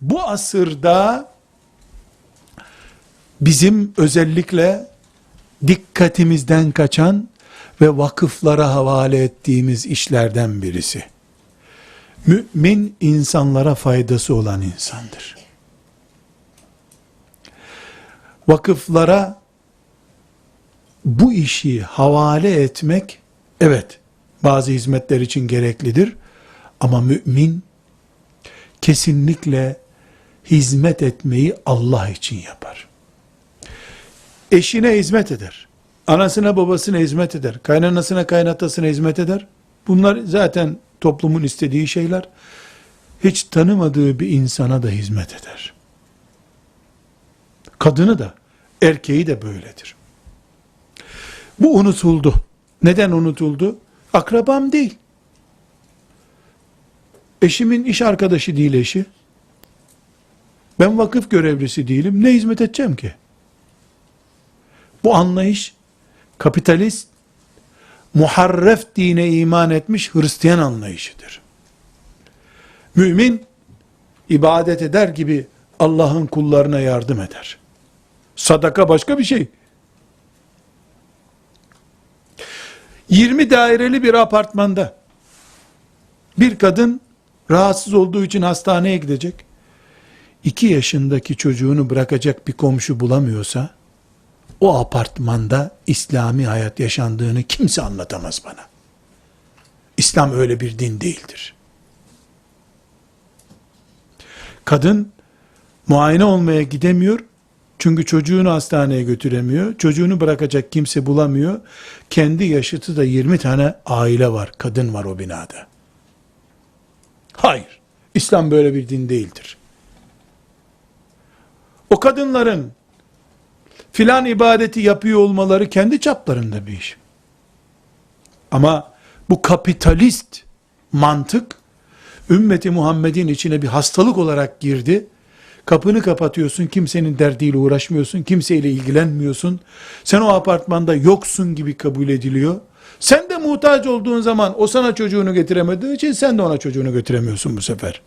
bu asırda bizim özellikle dikkatimizden kaçan ve vakıflara havale ettiğimiz işlerden birisi. Mümin insanlara faydası olan insandır. Vakıflara bu işi havale etmek evet bazı hizmetler için gereklidir ama mümin kesinlikle hizmet etmeyi Allah için yapar. Eşine hizmet eder. Anasına babasına hizmet eder. Kaynanasına kaynatasına hizmet eder. Bunlar zaten toplumun istediği şeyler. Hiç tanımadığı bir insana da hizmet eder. Kadını da, erkeği de böyledir. Bu unutuldu. Neden unutuldu? Akrabam değil. Eşimin iş arkadaşı değil eşi. Ben vakıf görevlisi değilim. Ne hizmet edeceğim ki? Bu anlayış kapitalist, muharref dine iman etmiş Hristiyan anlayışıdır. Mümin ibadet eder gibi Allah'ın kullarına yardım eder. Sadaka başka bir şey. 20 daireli bir apartmanda bir kadın rahatsız olduğu için hastaneye gidecek. 2 yaşındaki çocuğunu bırakacak bir komşu bulamıyorsa o apartmanda İslami hayat yaşandığını kimse anlatamaz bana. İslam öyle bir din değildir. Kadın muayene olmaya gidemiyor. Çünkü çocuğunu hastaneye götüremiyor. Çocuğunu bırakacak kimse bulamıyor. Kendi yaşıtı da 20 tane aile var, kadın var o binada. Hayır. İslam böyle bir din değildir. O kadınların filan ibadeti yapıyor olmaları kendi çaplarında bir iş. Ama bu kapitalist mantık ümmeti Muhammed'in içine bir hastalık olarak girdi. Kapını kapatıyorsun, kimsenin derdiyle uğraşmıyorsun, kimseyle ilgilenmiyorsun. Sen o apartmanda yoksun gibi kabul ediliyor. Sen de muhtaç olduğun zaman o sana çocuğunu getiremediği için sen de ona çocuğunu götüremiyorsun bu sefer.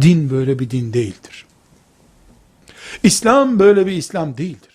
Din böyle bir din değildir. İslam böyle bir İslam değildir.